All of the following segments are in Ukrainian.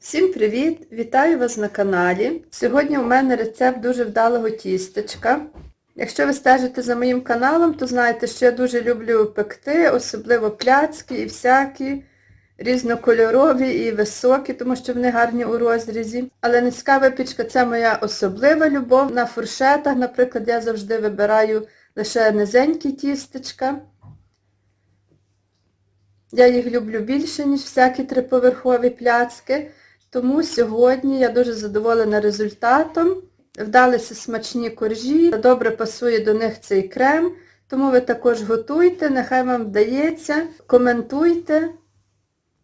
Всім привіт! Вітаю вас на каналі. Сьогодні у мене рецепт дуже вдалого тістечка. Якщо ви стежите за моїм каналом, то знаєте, що я дуже люблю пекти, особливо пляцки і всякі різнокольорові і високі, тому що вони гарні у розрізі. Але низька випічка це моя особлива любов. На фуршетах, наприклад, я завжди вибираю лише низенькі тістечка. Я їх люблю більше, ніж всякі триповерхові пляцки. Тому сьогодні я дуже задоволена результатом. Вдалися смачні коржі, добре пасує до них цей крем. Тому ви також готуйте, нехай вам вдається, коментуйте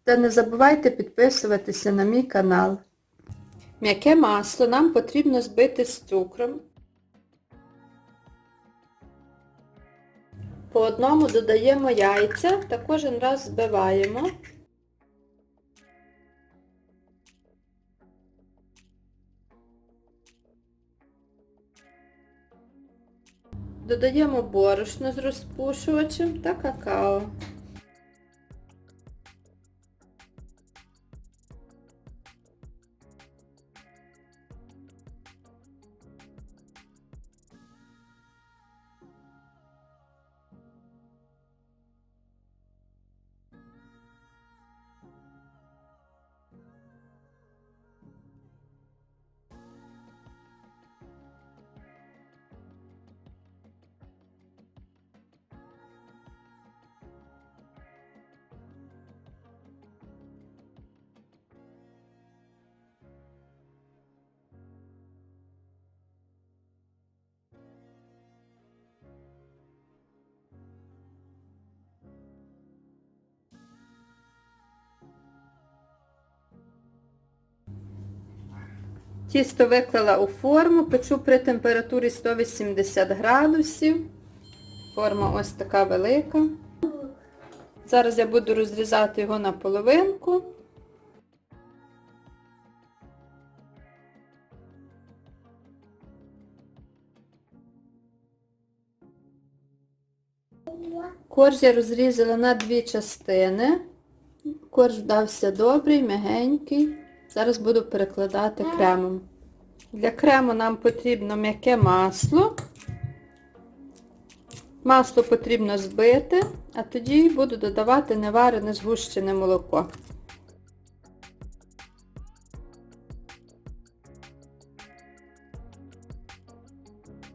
та не забувайте підписуватися на мій канал. М'яке масло нам потрібно збити з цукром. По одному додаємо яйця та кожен раз збиваємо. Додаємо борошно з розпушувачем та какао. Тісто виклала у форму, печу при температурі 180 градусів. Форма ось така велика. Зараз я буду розрізати його на половинку. Корж я розрізала на дві частини. Корж вдався добрий, м'ягенький. Зараз буду перекладати кремом. Для крему нам потрібно м'яке масло. Масло потрібно збити, а тоді буду додавати неварене згущене молоко.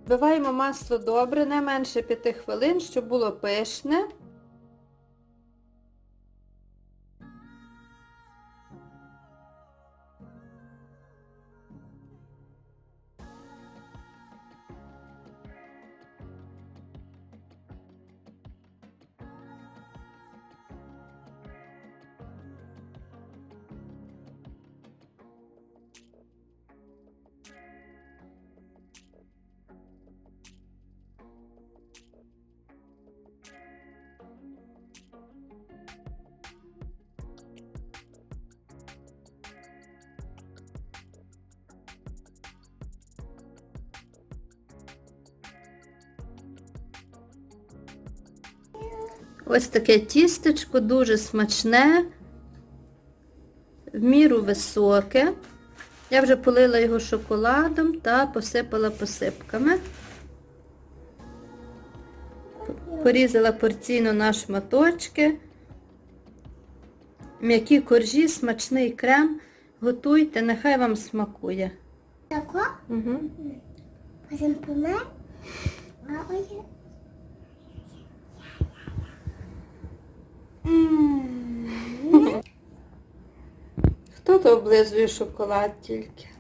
Вбиваємо масло добре, не менше 5 хвилин, щоб було пишне. Ось таке тістечко, дуже смачне, в міру високе. Я вже полила його шоколадом та посипала посипками. Порізала порційно на шматочки. М'які коржі, смачний крем. Готуйте, нехай вам смакує. Тако, Угу. потім помер, То облизує шоколад тільки?